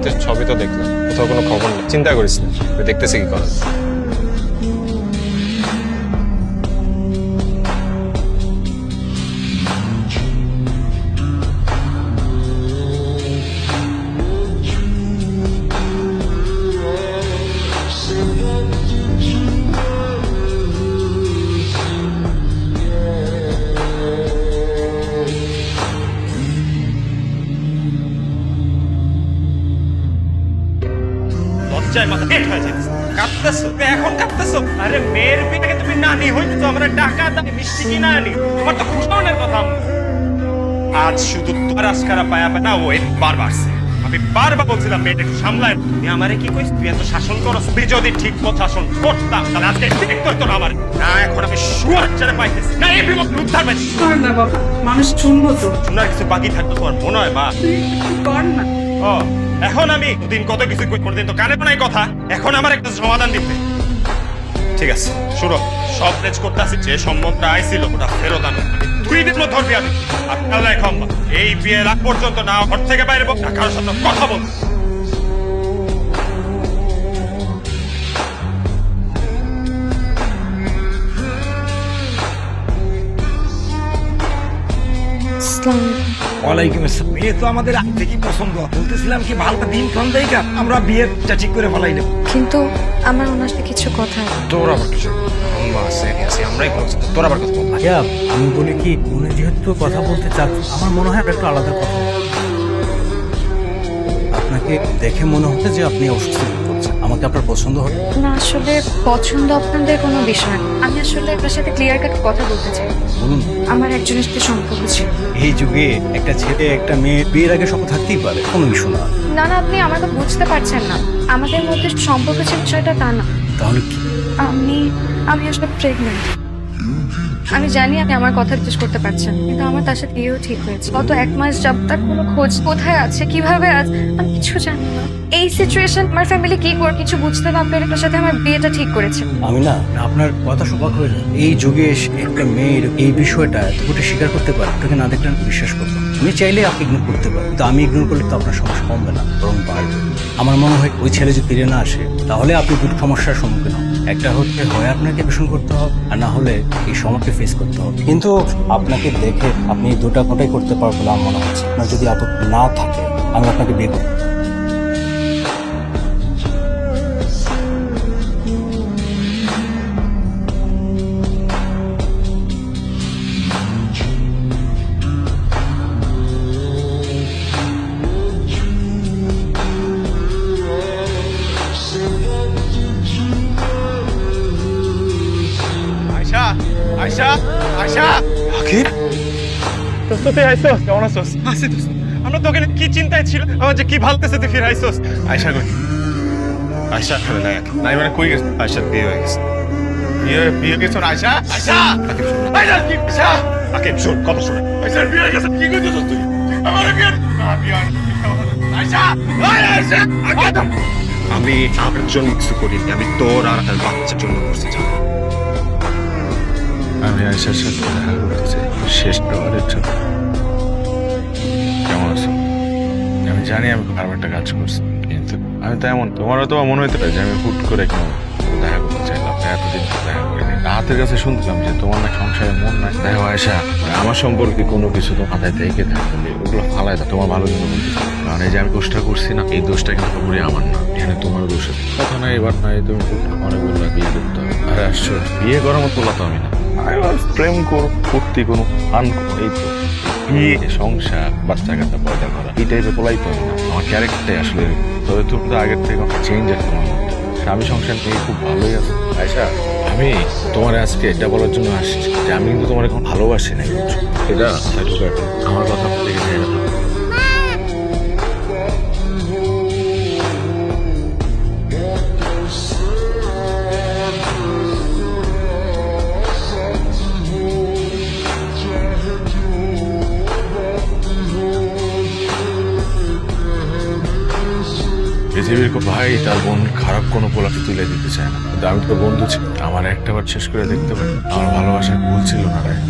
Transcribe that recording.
রাতে ছবি তো দেখলাম কোথাও কোনো খবর নেই। চিন্তা করিস না দেখতেছি কি করা লজ্জায় মাথা পেট হয়ে যাচ্ছে কাঁদতেছো? এখন কাঁদতেছো? আরে মেয়ের বিয়েকে তুমি নানি হইতো আমরা টাকা দামি মিষ্টি কিনা আনি। তোমার তো খুশনের কথা। আজ শুধু তোর আজকারা পায়া পায় না ওই বার বাড়ছে আমি বারবার বলছিলাম মেয়েটা একটু সামলায় তুই আমারে কি কইস? তুই এত শাসন করস তুই যদি ঠিক মতো শাসন করতাম তাহলে আজকে ঠিক করতো না আমার। না এখন আমি শুয়ার ছেড়ে পাইতেছি। না এই বিপদ উদ্ধার পাইছি না বাবা মানুষ শুনব তো। শোনার কিছু বাকি থাকতো তোমার মনে হয় মা? কর না। ও। এখন আমি দিন কত কিছু কোনদিন তো কানে নাই কথা, এখন আমার একটা সমাধান দিতে। ঠিক আছে, শুনো, সব ম্যাচ করতে আসি যে সম্বন্ধটা আইছিল ওটা ফেরত আনো। দুই দিন বিয়ে দিচ্ছি আর তাহলে এখন এই বিয়ে লাগ পর্যন্ত না ঘর থেকে বাইরে না কারোর সাথে কথা বল। ওয়ালাইকুম আসসালাম। বিয়ে তো আমাদের আগে থেকেই পছন্দ। বলতেছিলাম কি ভালো দিন খান দেয়কা আমরা বিয়েটা ঠিক করে ফেলাইলাম কিন্তু আমার ওনার সাথে কিছু কথা। তোর আবার কিছু আমরাই তোর আবার কথা বল ভাইয়া আমি বলি কি উনি যেহেতু কথা বলতে চাচ্ছেন আমার মনে হয় একটু আলাদা কথা। আপনাকে দেখে মনে হচ্ছে যে আপনি অসুস্থ করছেন আমাকে আপনার পছন্দ হবে না আসলে পছন্দ আপনাদের কোনো বিষয় না। আমি আসলে আপনার সাথে ক্লিয়ার কাট কথা বলতে চাই। বলুন। আমার একজনের সাথে সম্পর্ক ছিল। এই যুগে একটা ছেলে একটা মেয়ে বিয়ের আগে সব থাকতেই পারে কোনো ইস্যু না। না না আপনি আমাকে বুঝতে পারছেন না। আমাদের মধ্যে সম্পর্ক ছিল বিষয়টা তা না। তাহলে কি? আমি আমি আসলে প্রেগনেন্ট আমি জানি আপনি আমার কথা জিজ্ঞেস করতে পারছেন, কিন্তু আমার তার সাথে বিয়েও ঠিক হয়েছে। গত এক মাস যাব তার কোনো খোঁজ কোথায় আছে, কীভাবে আছে, আমি কিছু জানি না। এই সিচুয়েশন আমার ফ্যামিলি কি করে কিছু বুঝতে না পেরে তার সাথে আমার বিয়েটা ঠিক করেছে। আমি না, আপনার কথা সবাক হয়ে। এই যুগে একটা মেয়ের এই বিষয়টা এতটুকু স্বীকার করতে পারে, আপনাকে না দেখলে বিশ্বাস করতাম আমি চাইলে আপনি ইগনোর করতে পারেন তো আমি ইগনোর করলে তো আপনার সমস্যা কমবে না, বরং বাড়বে। আমার মনে হয় ওই ছেলে যদি ফিরে না আসে, তাহলে আপনি দুটো সমস্যার সম্মুখীন হন একটা হচ্ছে হয় আপনাকে পেশন করতে হবে, আর না হলে এই সময়কে ফেস করতে হবে। কিন্তু আপনাকে দেখে আপনি দুটা কোটাই করতে পারব বলে আমার মনে হচ্ছে। আপনার যদি আপত্তি না থাকে, আমি আপনাকে বিয়ে করব আয়শা আয়শা। আকিব? দোস্ত তুই আইসোস কেমন আছোস? আছি দোস্ত আমরা তো ওখানে কি চিন্তায় ছিল? আমার যে কি ভালতেছে তুই ফিরে আইসোস। আয়শা কই? আয়শা ফেলে নাই নাই মানে কই গেছে? আয়শা বিয়ে হয়ে গেছে। বিয়ে বিয়ে গেছে ওর আয়শা? আয়শা! আকিব শোন। আয়শা কি আয়শা! আকিব শোন কত শোন। আয়শা বিয়ে গেছে। কি কইতেছিস তুই? আমার বিয়ে না বিয়ে আর আয়শা! ওই আয়শা! আকিব! আমি আমার জন্য কিছু করিনি আমি তোর আর তার বাচ্চার জন্য করছি জানো। আমি আয়সার সাথে দেখা করতে চাই। শেষ ব্যবহারের জন্য। কেমন আছো? আমি জানি আমি খারাপ একটা কাজ করছি, কিন্তু আমি তো এমন তোমারও তো মনে হতে পারে যে আমি হুট করে কেন দেখা করতে চাইলাম এতদিন দেখা করিনি। হাতের কাছে শুনছিলাম যে তোমার না সংসারে মন নাই। দেখো আয়সা আমার সম্পর্কে কোনো কিছু তো মাথায় থেকে থাকবে ওগুলো ফালাই দাও, তোমার ভালো জন্য কারণ এই যে আমি দোষটা করছি না, এই দোষটা কিন্তু পুরোপুরি আমার না, এখানে তোমার দোষ কথা না এবার নাই, তুমি বললা বিয়ে করতে হবে। আরে আশ্চর্য, বিয়ে করার মতো তো আমি না। আমি প্রেম করো ফুর্তি কোনো আন এই তো। বিয়ে সংসার বাচ্চা কাচ্চা পয়দা করা। এই তো বলাই তো আমার ক্যারেক্টারটাই আসলে তবে তুমি তো আগের থেকে চেঞ্জ আছে তোমার মধ্যে। স্বামী সংসার নিয়ে খুব ভালোই আছে। আয়সা। আমি তোমার আজকে এটা বলার জন্য আসছি যে আমি কিন্তু তোমার এখন ভালোবাসি না এটা আমার কথা থেকে পৃথিবীর খুব ভাই, তার বোন খারাপ কোনো পোলাকে তুলে দিতে চায় না। কিন্তু আমি তো বন্ধু ছিল আমার একটা বার শেষ করে দেখতে পারি। আমার ভালোবাসায় ভুল ছিল না রায়